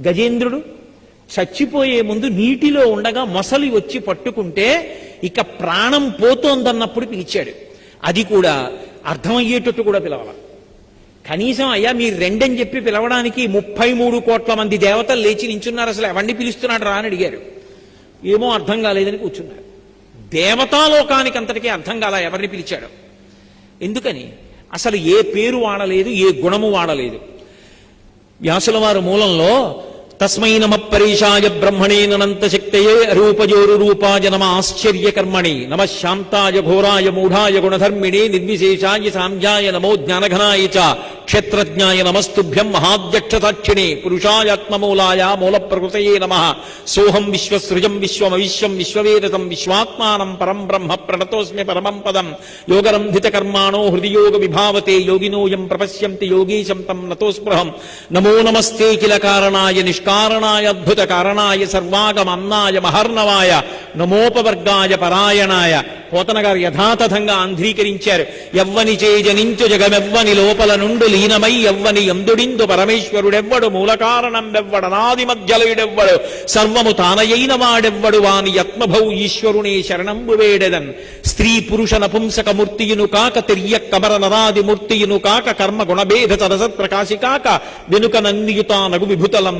గజేంద్రుడు చచ్చిపోయే ముందు నీటిలో ఉండగా మొసలి వచ్చి పట్టుకుంటే ఇక ప్రాణం పోతోందన్నప్పుడు పిలిచాడు అది కూడా అర్థమయ్యేటట్టు కూడా పిలవాల. కనీసం అయ్యా మీరు రెండని చెప్పి పిలవడానికి ముప్పై మూడు కోట్ల మంది దేవతలు లేచి నించున్నారు అసలు ఎవరిని పిలుస్తున్నాడు రా అని అడిగారు. ఏమో అర్థం కాలేదని కూర్చున్నారు. దేవతాలోకానికి అంతటికీ అర్థం కాల ఎవరిని పిలిచాడు. ఎందుకని? అసలు ఏ పేరు వాడలేదు ఏ గుణము వాడలేదు. వ్యాసుల వారు మూలంలో తస్మై నమ పరీషాయ బ్రహ్మణే ననంత శక్తయే రూపజోరు రూపాయ నమ ఆశ్చర్య కర్మణి నమ శాంతాయ ఘోరాయ మూఢాయ గుణధర్మిణే నిర్విశేషాయ సాంధ్యాయ నమో జ్ఞానఘనాయ చ క్షేత్రజ్ఞాయ నమస్తుభ్యం మహాధ్యక్షసాక్షిణే పురుషాయాత్మమూలాయ మూల ప్రకృతయే నమ. సోహం విశ్వసృజం విశ్వమవిశ్వం విశ్వవేదతం విశ్వాత్మానం పరం బ్రహ్మ ప్రణతోస్మి పరమం పదం. యోగరంధిత కర్మాణో హృదియోగ విభావతే యోగినోయం ప్రపశ్యంతి యోగీశం తం నతోస్పృహం. నమో నమస్తే కిల కారణాయ నిష్కారణాయ అద్భుత కారణాయ సర్వాగమన్నాయ మహర్ణవాయ. నమోపవర్గాయ పరాయణాయ. పోతన గారు యథాతథంగా అంధ్రీకరించారు ఎవ్వని చేజనించు జగమెవ్వని లోపల నుండు లీనమై ఎవ్వని ఎందుడిందు పరమేశ్వరుడెవ్వడు మూల కారణం వెవ్వడనాది మధ్యలుడెవ్వడు సర్వము తానయైన వాడెవ్వడు వాని యత్మభౌ ఈశ్వరునే శరణంబు వేడెదన్ స్త్రీ పురుష నపుంసక మూర్తియును కాక తిర్య కమర నరాది మూర్తియును కాక కర్మ గుణభేద సరసత్ ప్రకాశి కాక వెనుక నందియుతానగు విభుతలం.